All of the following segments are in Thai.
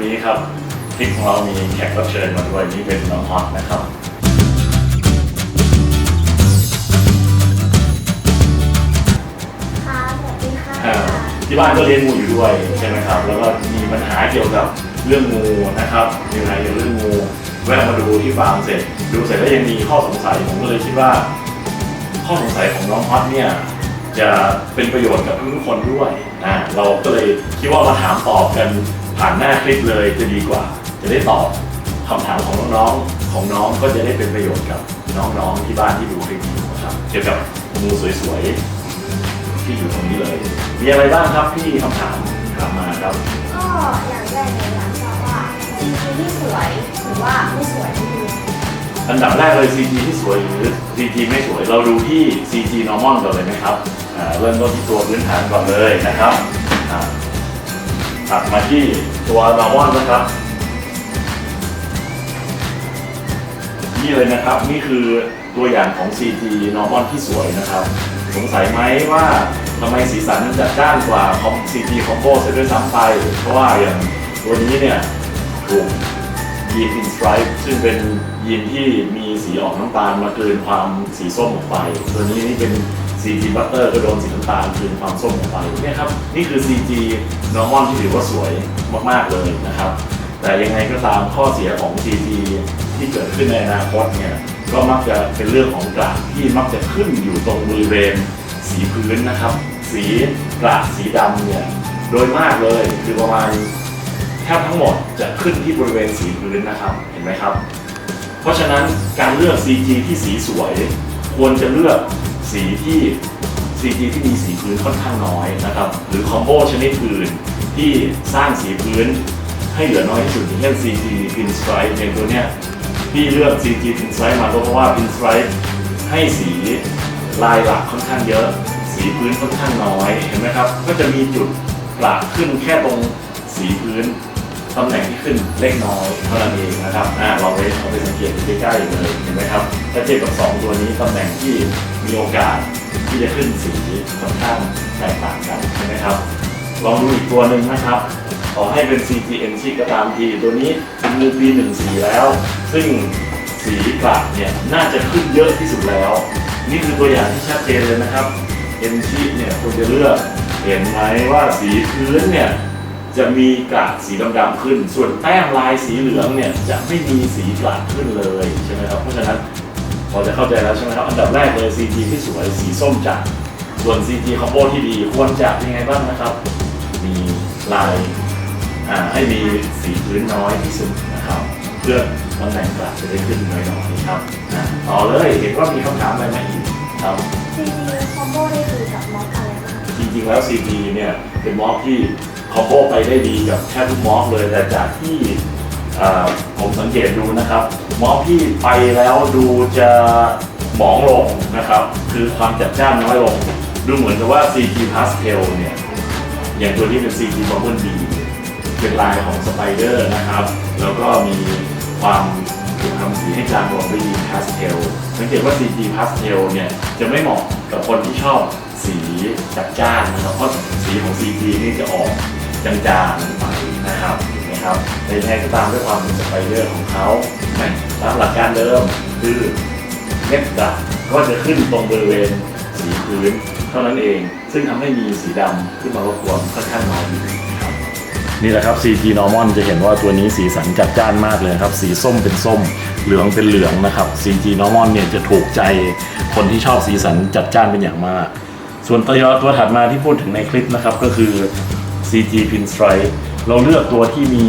วันนี้ครับคลิปของเรามีแขกรับเชิญมาด้วยนี่เป็นน้องฮอตนะครับค่ะสวัสดีค่ะอ่าที่บ้านก็เลี้ยงงูอยู่ด้วยใช่ไหมครับ แล้วก็มีปัญหาเกี่ยวกับเรื่องงูนะครับมีอะไรเกี่ยวกับเรื่องงูแวะมาดูที่ฟาร์มเสร็จ ดูเสร็จแล้วยังมีข้อสงสัยผมก็เลยคิดว่า ข้อสงสัยของน้องฮอตเนี่ยจะเป็นประโยชน์กับทุกคนด้วยอ่าเราก็เลยคิดว่ามาถามตอบกัน ผ่านหน้าคลิปเลยจะดีกว่า จะได้ตอบคำถามของน้องๆของน้องก็จะได้เป็นประโยชน์กับน้องๆที่บ้านที่ดูคลิปนี้นะครับเกี่ยวกับงูสวยๆที่อยู่ตรงนี้เลย มีอะไรบ้างครับที่คำถามถามมาครับก็อย่างแรกเลยอยากทราบว่าจริงๆที่สวยหรือว่าไม่สวยนี่คืออันดับแรกเลย CG ที่สวยหรือ CG ไม่สวย เราดูที่ CG normal ก่อนเลยไหมครับอ่าเริ่มต้นที่ตัวพื้นฐานก่อนเลยนะครับ อ่าถัดมาที่ตัว normal นะครับ นี่เลยนะครับนี่คือตัวอย่างของ CG normal ที่สวยนะครับ สงสัยไหมว่าทำไมสีสันมันจัดจ้านกว่าของ CG combo เสียด้วยซ้ำไปเพราะว่าอย่างตัวนี้เนี่ยถูกยีนอินสไตร์ซึ่งเป็นยีนที่มีสีออกน้ำตาลมาเกลืนความสีส้มออกไป ตัวนี้นี่เป็น CG Butter ก็โดนสีน้ำตาลกลืนความส้มออกไปเนี่ยครับนี่คือ CG Normal ที่ถือว่าสวยมากๆเลยนะครับ แต่ยังไงก็ตามข้อเสียของ CG ที่เกิดขึ้นในอนาคตเนี่ยก็มักจะเป็นเรื่องของกระที่มักจะขึ้นอยู่ตรงบริเวณสีพื้นนะครับ สีกระสีดำเนี่ยโดยมากเลยคือประมาณแทบทั้งหมดจะขึ้นที่บริเวณสีพื้นนะครับเห็นไหมครับ เพราะฉะนั้นการเลือก CG ที่สีสวย ควรจะเลือก สีที่ CG ที่มีสีพื้นค่อนข้างน้อยนะครับหรือคอมโบชนิดอื่นที่สร้างสีพื้นให้เหลือน้อยที่สุดอย่างเช่น CG Pinstripe ในตัวเนี้ยที่เลือก CG Pinstripe มาก็เพราะว่า Pinstripe ให้สีลายหลักค่อนข้างเยอะ สีพื้นค่อนข้างน้อยเห็นไหมครับ ก็จะมีจุดกระขึ้นแค่ตรงสีพื้น ตำแหน่งที่ขึ้นเล็กน้อยเท่านั้นเองนะครับอ่าเราไปเราไปสังเกตดูใกล้ๆเลยเห็นไหมครับถ้าเทียบกับ 2 ตัวนี้ตำแหน่งที่มีโอกาสที่จะขึ้นสีค่อนข้างแตกต่างกันใช่ไหมครับ ลองดูอีกตัวหนึ่งนะครับขอให้เป็น CGN ชีก็ตามทีตัวนี้เป็นงูปีหนึ่งสีแล้ว ซึ่งสีกลับเนี่ยน่าจะขึ้นเยอะที่สุดแล้ว นี่คือตัวอย่างที่ชัดเจนเลยนะครับเอ็นชีเนี่ยควรจะเลือกเห็นไหมว่าสีพื้นเนี่ย จะมีกระสีดำๆขึ้น ส่วนแต้มลายสีเหลืองเนี่ยจะไม่มีสีกระขึ้นเลยใช่ไหมครับ เพราะฉะนั้นพอจะเข้าใจแล้วใช่ไหมครับ อันดับแรกเลย CG ที่สวยสีส้มจัดส่วน CG combo ที่ดีควรจะยังไงบ้างนะครับ มีลายอ่าให้มีสีพื้นน้อยที่สุดนะครับ เพื่อตำแหน่งกระจะได้ขึ้นน้อยๆครับอ่าต่อเลยเห็นว่ามีคำถามอะไรมาอีกครับจริงๆคอมโบได้คือกับม็อกอะไรบ้างจริงๆแล้ว CG เนี่ยเป็นม็อกที่ค อมโบไปได้ดีกับแทบทุกมอกเลยแต่จากที่ผมสังเกตดูนะครับมอกที่ไปแล้วดูจะหมองลงนะครับ คือความจัดจ้านน้อยลง ดูเหมือนกับว่า CG Pastel เนี่ย อย่างตัวนี้เป็น CG Bubble B เป็นลายของสไปเดอร์นะครับ แล้วก็มีความถูกทำสีให้จางลงด้วยยีนพาสเทลสังเกตว่า CG Pastel เนี่ย จะไม่เหมาะกับคนที่ชอบสีจัดจ้านนะครับ เพราะสีของ CG นี่จะออก จางๆไปนะครับเห็นไหมครับในแทนก็ตามด้วยความเป็นสไปเดอร์ของเขาเห็นไหมตามหลักการเดิมคือเม็ดดักก็จะขึ้นตรงบริเวณสีพื้นเท่านั้นเอง ซึ่งทำให้มีสีดำขึ้นมารบกวนค่อนข้างน้อยครับนี่แหละครับ CG Normal จะเห็นว่าตัวนี้สีสันจัดจ้านมากเลยครับ สีส้มเป็นส้ม เหลืองเป็นเหลืองนะครับ CG Normal เนี่ยจะถูกใจคนที่ชอบสีสันจัดจ้านเป็นอย่างมาก ส่วนตัวตัวถัดมาที่พูดถึงในคลิปนะครับก็คือ CG Pinstripe เราเลือกตัวที่มี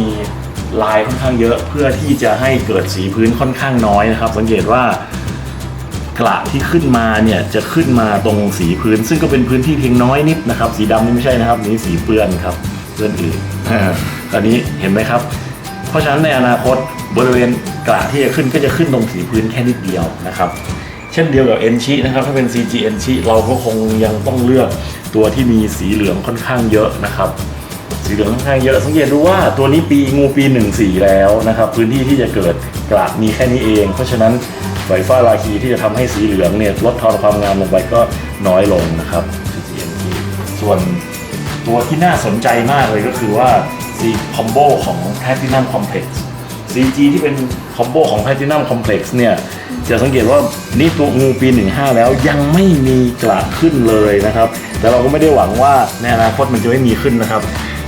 ลายค่อนข้างเยอะเพื่อที่จะให้เกิดสีพื้นค่อนข้างน้อยนะครับ สังเกตว่ากระที่ขึ้นมาเนี่ยจะขึ้นมาตรงสีพื้น ซึ่งก็เป็นพื้นที่เพียงน้อยนิดนะครับ สีดำนี่ไม่ใช่นะครับนี่สีเปื้อนครับเปื้อนอื่นตอนนี้เห็นไหมครับ เพราะฉะนั้นในอนาคตบริเวณกระที่จะขึ้นก็จะขึ้นตรงสีพื้นแค่นิดเดียวนะครับ เช่นเดียวกับเอนชินะครับถ้าเป็น CG เอนชิเราก็คงยังต้องเลือก ตัวที่มีสีเหลืองค่อนข้างเยอะนะครับ สีเหลืองค่อนข้างเยอะ สังเกตดูว่าตัวนี้ปีงูปีหนึ่งสีแล้วนะครับ พื้นที่ที่จะเกิดกระมีแค่นี้เอง เพราะฉะนั้นไฟฟ้าราคีที่จะทำให้สีเหลืองเนี่ยลดทอนความงามลงไปก็น้อยลงนะครับ CGNT ส่วนตัวที่น่าสนใจมากเลยก็คือว่า C combo ของ Platinum Complex CG ที่เป็นคอมโบของ Platinum Complex เนี่ย จะสังเกตว่านี่ตัวงูปี 15 แล้วยังไม่มีกระขึ้นเลยนะครับ แต่เราก็ไม่ได้หวังว่าในอนาคตมันจะไม่มีขึ้นนะครับ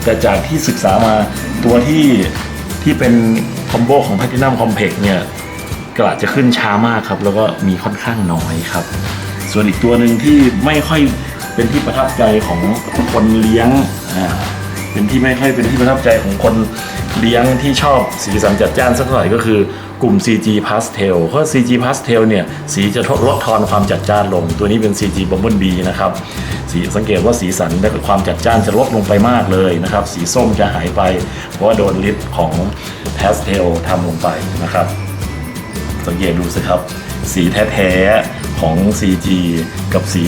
แต่จากที่ศึกษามาตัวที่ที่เป็นคอมโบของ Platinum Complex เนี่ยกระจะขึ้นช้ามากครับ แล้วก็มีค่อนข้างน้อยครับ ส่วนอีกตัวหนึ่งที่ไม่ค่อยเป็นที่ประทับใจของคนเลี้ยงอ่าเป็นที่ไม่ค่อยเป็นที่ประทับใจของคน เลี้ยงที่ชอบสีสันจัดจ้านสักเท่าไหร่ก็คือกลุ่ม CG Pastel เพราะ CG Pastel เนี่ยสีจะลดทอนความจัดจ้านลง ตัวนี้เป็น CG Bumblebee นะครับสีสังเกตว่าสีสันและความจัดจ้านจะลดลงไปมากเลยนะครับ สีส้มจะหายไป เพราะว่าโดนฤทธิ์ของ Pastel ทำลงไปนะครับ สังเกตดูสิครับ สีแท้ๆของ CG กับสี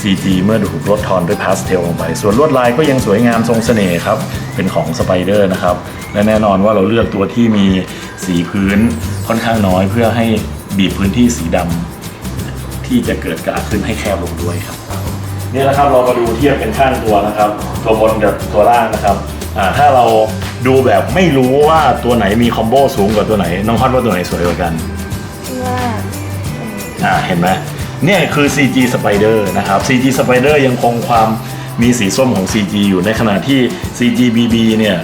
CG เมื่อถูกลดทอนด้วยพาสเทลลงไป ส่วนลวดลายก็ยังสวยงามทรงเสน่ห์ครับ เป็นของสไปเดอร์นะครับ และแน่นอนว่าเราเลือกตัวที่มีสีพื้นค่อนข้างน้อย เพื่อให้บีบพื้นที่สีดำที่จะเกิดกระขึ้นให้แคบลงด้วยครับนี่นะครับเรามาดูเทียบเป็นข้างตัวนะครับ ตัวบนกับตัวล่างนะครับอ่าถ้าเราดูแบบไม่รู้ว่าตัวไหนมีคอมโบสูงกว่าตัวไหน น้องฮอตว่าตัวไหนสวยกว่ากันว่าอ่าเห็นไหมเนี่ยคือ CG Spider นะครับ CG Spider ยังคงความมีสีส้มของ CG อยู่ในขณะที่ CG BB เนี่ย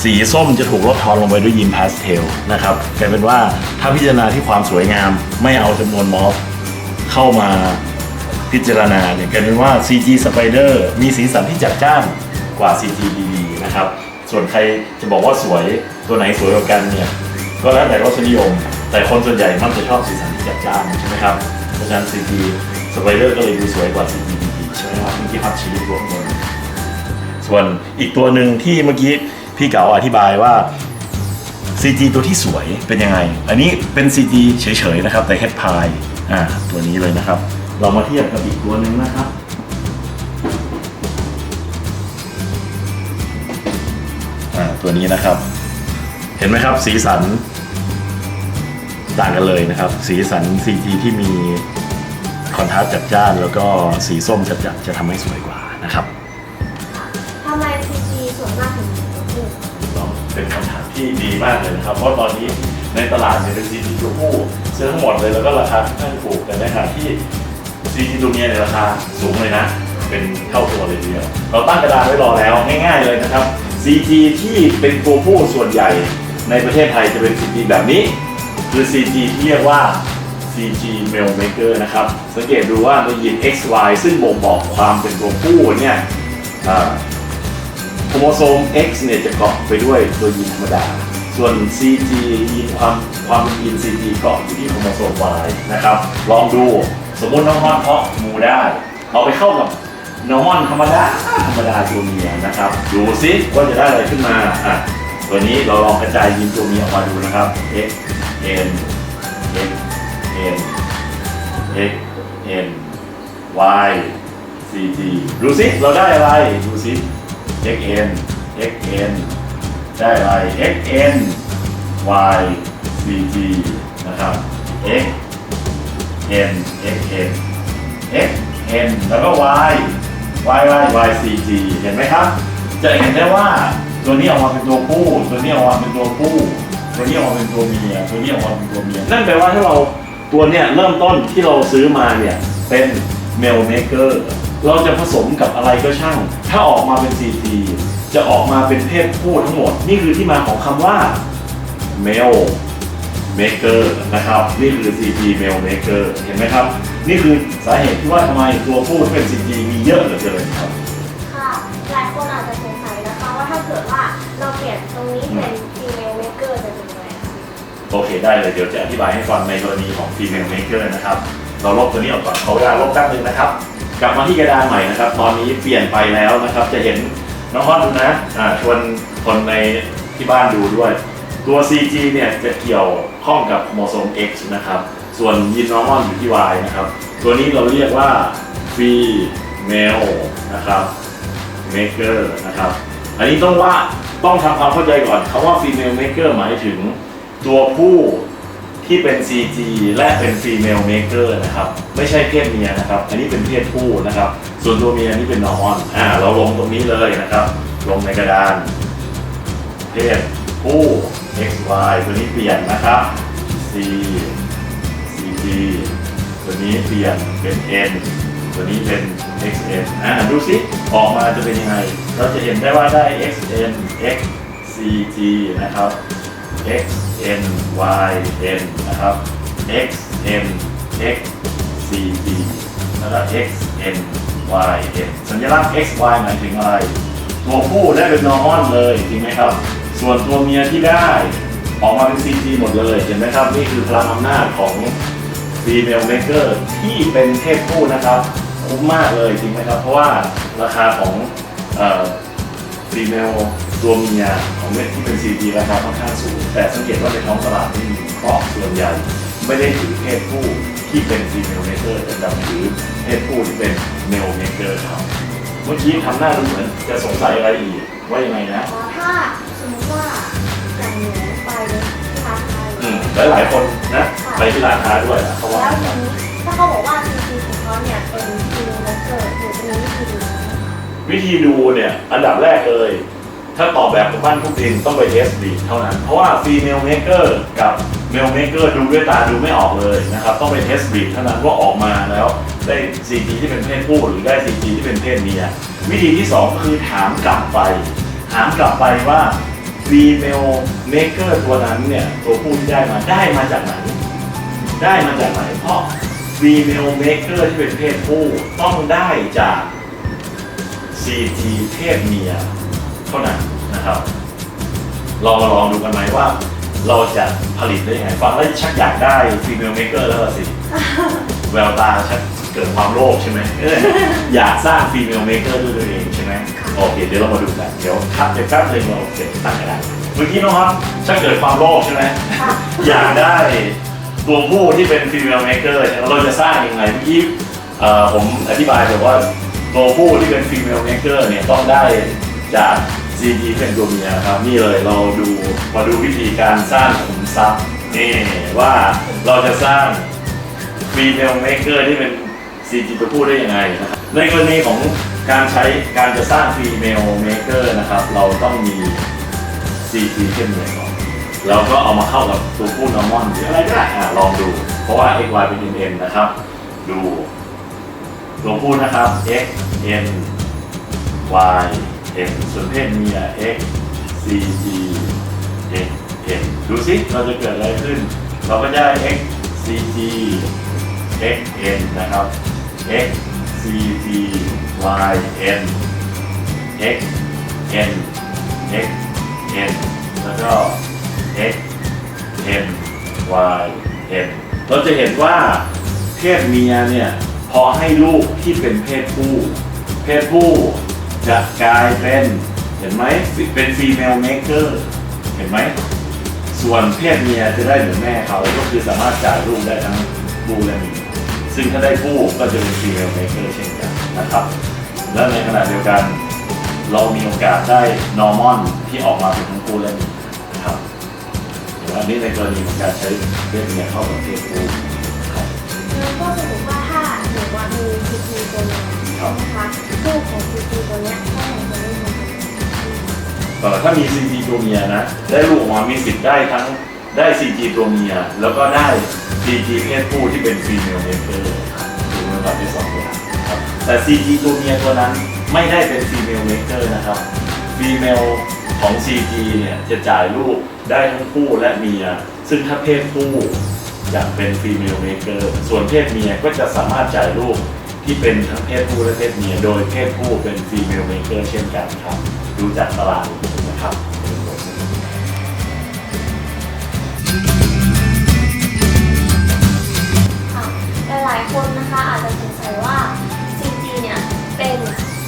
สีส้มจะถูกลดทอนลงไปด้วยยีนพาสเทลนะครับกลายเป็นว่าถ้าพิจารณาที่ความสวยงามไม่เอาจำนวนมอฟเข้ามาพิจารณาเนี่ยกลายเป็นว่า CG Spider มีสีสันที่จัดจ้านกว่า CG BB นะครับ ส่วนใครจะบอกว่าสวยตัวไหนสวยกว่ากันเนี่ยก็แล้วแต่รสนิยม แต่คนส่วนใหญ่มักจะชอบสีสันที่จัดจ้านใช่ไหมครับเพราะฉะนั้น CG Spider ก็เลยดูสวยกว่า CG BB ใช่ไหมครับเมื่อกี้พัดชี้ตัวข้างบนส่วนอีกตัวหนึ่งที่เมื่อกี้ พี่เก๋าอธิบายว่า CG ตัวที่สวยเป็นยังไง อันนี้เป็น CG เฉยๆนะครับ แต่ Head Pie อ่าตัวนี้เลยนะครับ เรามาเทียบกับอีกตัวหนึ่งนะครับอ่าตัวนี้นะครับ เห็นไหมครับสีสันต่างกันเลยนะครับ สีสัน CG ที่มีคอนทราสต์จัดจ้าน แล้วก็สีส้มจัดจัดจะทำให้สวยกว่านะครับ เป็นคำถามที่ดีมากเลยนะครับ เพราะตอนนี้ในตลาดเนี่ยเป็น CG ตัวผู้ซื้อทั้งหมดเลยแล้วก็ราคาค่อนข้างถูกแต่ในขณะที่ CG ตัวเมียในราคาสูงเลยนะ เป็นเท่าตัวเลยทีเดียวเราตั้งกระดานไว้รอแล้วง่ายๆเลยนะครับ CG ที่เป็นตัวผู้ส่วนใหญ่ในประเทศไทยจะเป็น CG แบบนี้ คือ CG ที่เรียกว่า CG Male Maker นะครับ สังเกตดูว่าในยีน XY ซึ่งบ่งบอกความเป็นตัวผู้เนี่ย โครโมโซม X เนี่ยจะเกาะไปด้วยตัวยีนธรรมดา ส่วน CG ยีนความความเป็นยีน CG เกาะอยู่ที่โครโมโซม Y นะครับ ลองดูสมมติน้องมอนเพาะงูได้ เอาไปเข้ากับน้องมอนธรรมดาธรรมดาตัวเมียนะครับ ดูซิว่าจะได้อะไรขึ้นมาอะตัวนี้เราลองกระจายยีนตัวเมียออกมาดูนะครับ X N X N X N Y C G ดูซิเราได้อะไรดูซิ xn xn ได้อะไร xn y cg นะครับ x n xn xn แล้วก็ y y y y cg เห็นไหมครับ จะเห็นได้ว่าตัวนี้ออกมาเป็นตัวผู้ ตัวนี้ออกมาเป็นตัวผู้ ตัวนี้ออกมาเป็นตัวเมีย ตัวนี้ออกมาเป็นตัวเมีย นั่นแปลว่าถ้าเราตัวเนี้ยเริ่มต้นที่เราซื้อมาเนี่ยเป็น male maker เราจะผสมกับอะไรก็ช่าง ถ้าออกมาเป็น CG จะออกมาเป็นเพศผู้ทั้งหมด นี่คือที่มาของคำว่า male maker นะครับ นี่คือ CG male maker เห็นไหมครับ นี่คือสาเหตุที่ว่าทำไมตัวผู้ที่เป็น CG มีเยอะเหลือเกินครับค่ะหลายคนอาจจะสงสัยนะคะว่าถ้าเกิดว่าเราเปลี่ยนตรงนี้เป็น female maker จะเป็นยังไงคะโอเคได้เลย เดี๋ยวจะอธิบายให้ฟังในกรณีของ female maker นะครับ เราลบตัวนี้ออกก่อนเขาเวลาลบแป๊บนึงนะครับ กลับมาที่กระดานใหม่นะครับ ตอนนี้เปลี่ยนไปแล้วนะครับ จะเห็นน้องฮอตดูนะอ่าชวนคนในที่บ้านดูด้วย ตัว CG เนี่ยจะเกี่ยวข้องกับโครโมโซม X นะครับ ส่วนยีนน้อร์มอนอยู่ที่ Y นะครับ ตัวนี้เราเรียกว่า female นะครับ maker นะครับ อันนี้ต้องว่าต้องทำความเข้าใจก่อนคำว่า female maker หมายถึงตัวผู้ ที่เป็น CG และเป็น female maker นะครับ ไม่ใช่เพศเมียนะครับ อันนี้เป็นเพศผู้นะครับ ส่วนตัวเมียนี่เป็น normal อ่าเราลงตรงนี้เลยนะครับ ลงในกระดาน เพศผู้ x y ตัวนี้เปลี่ยนนะครับ c c g ตัวนี้เปลี่ยนเป็น n ตัวนี้เป็น x n อ่าดูสิออกมาจะเป็นยังไง เราจะเห็นได้ว่าได้ x n x c g นะครับ x n y n นะครับ x n x c g แล้วก็ x n y n สัญลักษณ์ x y หมายถึงอะไร ตัวผู้ได้เป็น normal เลยจริงไหมครับ ส่วนตัวเมียที่ได้ออกมาเป็น CG หมดเลย เห็นไหมครับ นี่คือพลังอำนาจของ female maker ที่เป็นเพศผู้นะครับคุ้มมากเลยจริงไหมครับ เพราะว่าราคาของเอ่อฟีเมลตัวเมียของเม็ดที่เป็น CG ราคาค่อนข้างสูง แต่สังเกตว่าในท้องตลาดไม่มีเพราะส่วนใหญ่ไม่ได้ถือเพศผู้ที่เป็นฟีเมลเมเกอร์แต่ดันถือเพศผู้ที่เป็นเมลเมเกอร์ครับเมื่อกี้ทำหน้าดูเหมือนจะสงสัยอะไรอีกว่ายังไงนะอ๋อถ้าสมมติว่าอย่างหนูไปที่ร้านค้าอืมหลายหลายๆคนนะ ไปที่ร้านค้าด้วยนะเขาว่าแล้วทีนี้ถ้าเขาบอกว่าจริงๆของเขาเนี่ยเป็นฟิลเลเกอร์หนูจะมีวิธีดูไหมวิธีดูเนี่ยอันดับแรกเลย ถ้าตอบแบบบ้านผู้ดินต้องไปเทสบีเท่านั้น เพราะว่าฟีเมลเมเกอร์กับเมลเมเกอร์ดูด้วยตาดูไม่ออกเลยนะครับต้องไปเทสบีเท่านั้นว่าออกมาแล้วได้ CG ที่เป็นเพศผู้หรือได้ CG ที่เป็นเพศเมียวิธีที่2ก็คือถามกลับไป ถามกลับไปว่าฟีเมลเมเกอร์ตัวนั้นเนี่ยตัวผู้ที่ได้มาได้มาจากไหน ได้มาจากไหน เพราะฟีเมลเมเกอร์ที่เป็นเพศผู้ต้องได้จาก CT เพศเมีย เท่านั้นนะครับลองมาลองดูกันไหมว่า เราจะผลิตได้ยังไง ฟังแล้วชักอยากได้ฟีเมลเมเกอร์แล้วล่ะสิ แววตาชักเกิดความโลภใช่ไหมเอออยากสร้างฟีเมลเมเกอร์ด้วยตัวเองใช่ไหมโอเคเดี๋ยวเรามาดูกัน เดี๋ยวคัดเดี๋ยวคัดเลยเราเก็บตั้งกระดาษเมื่อกี้น้องครับชักเกิดความโลภใช่ไหมค่ะอยากได้ตัวผู้ที่เป็น female maker เนี่ยเราจะสร้างยังไงเมื่อกี้เอ่อผมอธิบายไปว่าตัวผู้ที่เป็น female maker เนี่ยต้องได้จาก CG เป็นตัวเมียครับ นี่เลยเราดูมาดูวิธีการสร้างขุมทรัพย์นี่ว่าเราจะสร้าง female maker ที่เป็น CG ตัวผู้ได้ยังไงนะครับในกรณีของการใช้การจะสร้าง female maker นะครับ เราต้องมี CG เข้มเหนือก่อนเราก็เอามาเข้ากับตัวผู้นอร์มอนหรืออะไรก็ได้อะลองดู เพราะว่า x y เป็น n n นะครับ ดูตัวผู้นะครับ x n y n ส่วนเพศเมีย x c g x n ดูสิเราจะเกิดอะไรขึ้น เราก็ได้ x c g x n นะครับ x c g y n x n x n แล้วก็ x n y n เราจะเห็นว่าเพศเมียเนี่ยพอให้ลูกที่เป็นเพศผู้ เพศผู้ จะกลายเป็นเห็นไหมเป็น female maker เห็นไหมส่วนเพศเมียจะได้เหมือนแม่เขาก็คือสามารถจ่ายลูกได้ทั้งผู้และเมีซึ่งถ้าได้ผู้ก็จะเป็น female maker เช่นกันนะครับ และในขณะเดียวกัน เรามีโอกาสได้ normal ที่ออกมาเป็นทั้งผู้และเมีนะครับเดี๋ยวอันนี้ในกรณีของการใช้เพศเมียเข้ากับเพศผู้ครับก็สมมติว่าถ้าหนูว่ามีซีจีตัว นี้นะคะลูกของซีจีตัวเนี้ยถ้าหนูจะไม่มีเอ่อถ้ามี CG ตัวเมียนะ ได้ลูกออกมามีสิทธิ์ได้ทั้งได้ CG ตัวเมีย แล้วก็ได้ CG เพศผู้ที่เป็น female maker ครับดูมับบที่สองอย่างครับแต่ CG ตัวเมียตัวนั้นไม่ได้เป็น female maker นะครับ female ของ CG เนี่ยจะจ่ายลูกได้ทั้งผู้และเมีย ซึ่งถ้าเพศผู้อยากเป็น female maker ส่วนเพศเมียก็จะสามารถจ่ายลูก ที่เป็นทั้งเพศผู้และเพศเมียโดยเพศผู้เป็น female maker เช่นกันครับ ดูจากตารางนะครับค่ะหลายๆคนนะคะอาจจะสงสัยว่า CG เนี่ยเป็น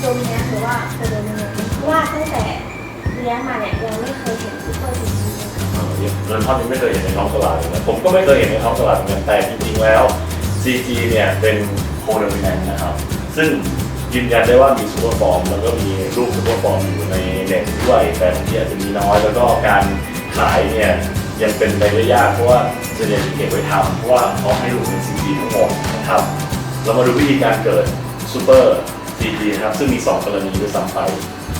ตัวเมียหรือว่าเป็นตัวเมียเพราะว่าตั้งแต่เลี้ยงมาเนี่ยยังไม่เคยเห็นซูเปอร์ CG เลยเออเงินท่อนนี้ไม่เคยเห็นในท้องตลาดเลยนะผมก็ไม่เคยเห็นในท้องตลาดเหมือนกันแต่จริงๆแล้ว CG เนี่ยเป็นโคโดมิแนนนะครับ ซึ่งยืนยันได้ว่ามีซูเปอร์ฟอร์มแล้วก็มีรูปซูเปอร์ฟอร์มอยู่ในเน็ตด้วยแต่บางทีอาจจะมีน้อย แล้วก็การขายเนี่ยยังเป็นไปได้ยากเพราะว่าส่วนใหญ่เก็บไว้ทำเพราะว่าเขาให้ลูกเป็น CG ทั้งหมดนะครับเรามาดูวิธีการเกิดซูเปอร์ CG นะครับซึ่งมี 2 กรณีด้วยซ้ำไป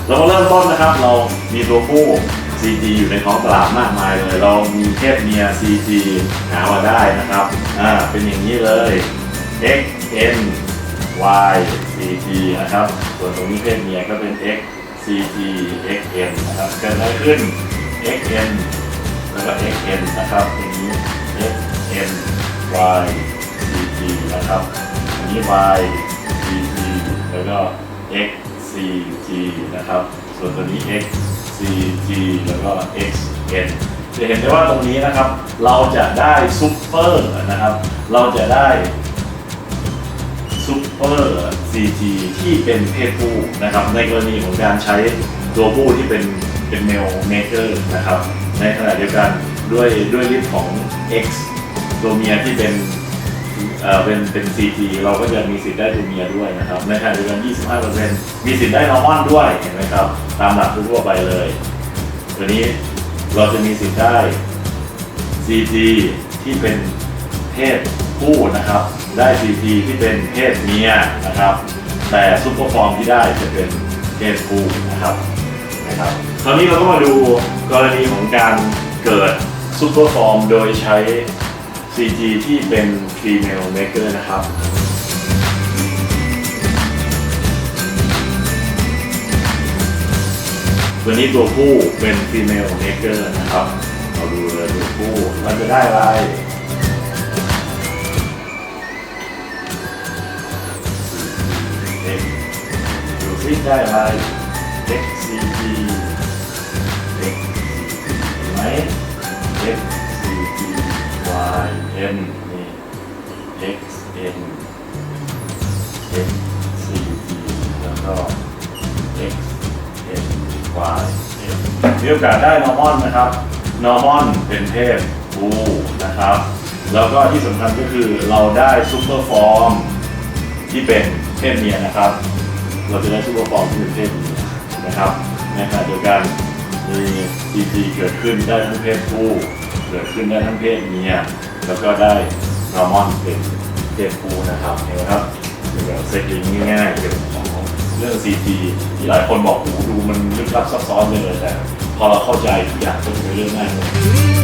เรามาเริ่มต้นนะครับ เรามีตัวผู้ CG อยู่ในท้องตลาดมากมายเลย เรามีเพศเมีย CG หามาได้นะครับอ่าเป็นอย่างนี้เลย X N Y CG นะครับ ส่วนตรงนี้เพศเมียก็เป็น X CG X N นะครับเกิดอะไรขึ้น X N แล้วก็ X N นะครับอย่างนี้ X N Y CG นะครับอันนี้ Y CG แล้วก็ X CG นะครับ ส่วนตัวนี้ X CG แล้วก็ X N จะเห็นได้ว่าตรงนี้นะครับ เราจะได้ซุปเปอร์นะครับ เราจะได้ซูเปอร์ CG ที่เป็นเพศผู้นะครับ ในกรณีของการใช้ตัวผู้ที่เป็นเป็นเมลเมเกอร์นะครับ ในขณะเดียวกันด้วยด้วยฤทธิ์ของ X ตัวเมียที่เป็นเอ่อเป็นเป็น CG เราก็จะมีสิทธิ์ได้ตัวเมียด้วยนะครับ ในขณะเดียวกัน 25% มีสิทธิ์ได้นอร์มอนด้วยเห็นไหมครับ ตามหลักทั่วไปเลยตัวนี้เราจะมีสิทธิ์ได้ CG ที่เป็นเพศผู้นะครับ ได้ CG ที่เป็นเพศเมียนะครับ แต่ซุปเปอร์ฟอร์มที่ได้จะเป็นเพศผู้นะครับนะครับคราวนี้เราก็มาดูกรณีของการเกิดซุปเปอร์ฟอร์มโดยใช้ CG ที่เป็น female maker นะครับ ตัวนี้ตัวผู้เป็น female maker นะครับเราดูเลยตัวผู้มันจะได้อะไร X ดูซิได้อะไร XCG X เห็นไหม XCG Y N นี่ XN XCG แล้วก็ N Y N มีโอกาสได้นอร์มอนนะครับนอร์มอนเป็นเพศปูนะครับ แล้วก็ที่สำคัญก็คือเราได้ซูเปอร์ฟอร์มที่เป็นเพศเมียนะครับ เราจะได้ซูเปอร์ฟอร์มที่เป็นเพศเมียนะครับในขณะเดียวกันมี CP เกิดขึ้นได้ทั้งเพศผู้เกิดขึ้นได้ทั้งเพศเมียแล้วก็ได้นอร์มอนเป็นเพศผู้นะครับเห็นไหมครับเดี๋ยวเซ็ตลิงก์ง่ายๆเกี่ยวกับของเรื่อง CP ที่หลายคนบอกโอ้โหดูมันลึกลับซับซ้อนไปเลยแต่ พอเราเข้าใจทุกอย่างก็จะเป็นเรื่องง่ายหมด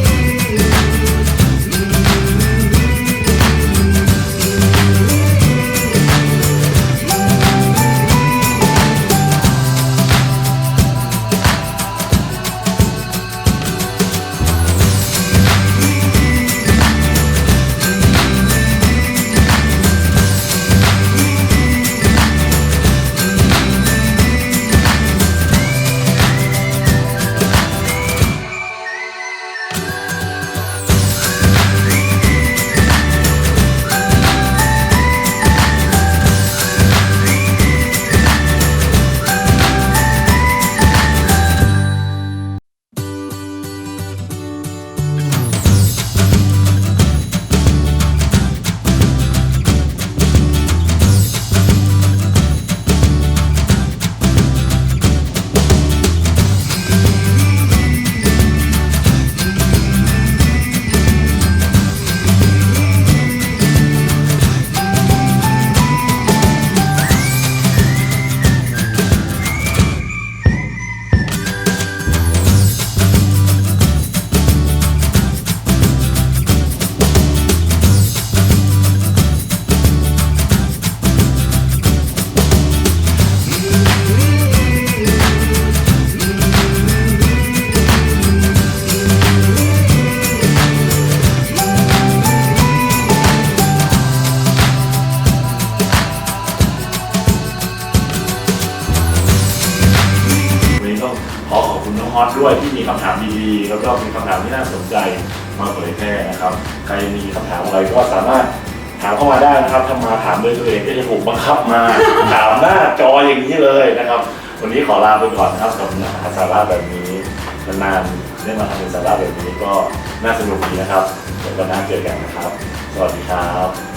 ถูกบังคับมา ถามหน้าจออย่างนี้เลยนะครับ วันนี้ขอลาไปก่อนนะครับกับสาระแบบนี้นานๆได้มาทำเป็นสาระแบบนี้ก็น่าสนุกดีนะครับเดี๋ยววันหน้าเจอกันนะครับ สวัสดีครับ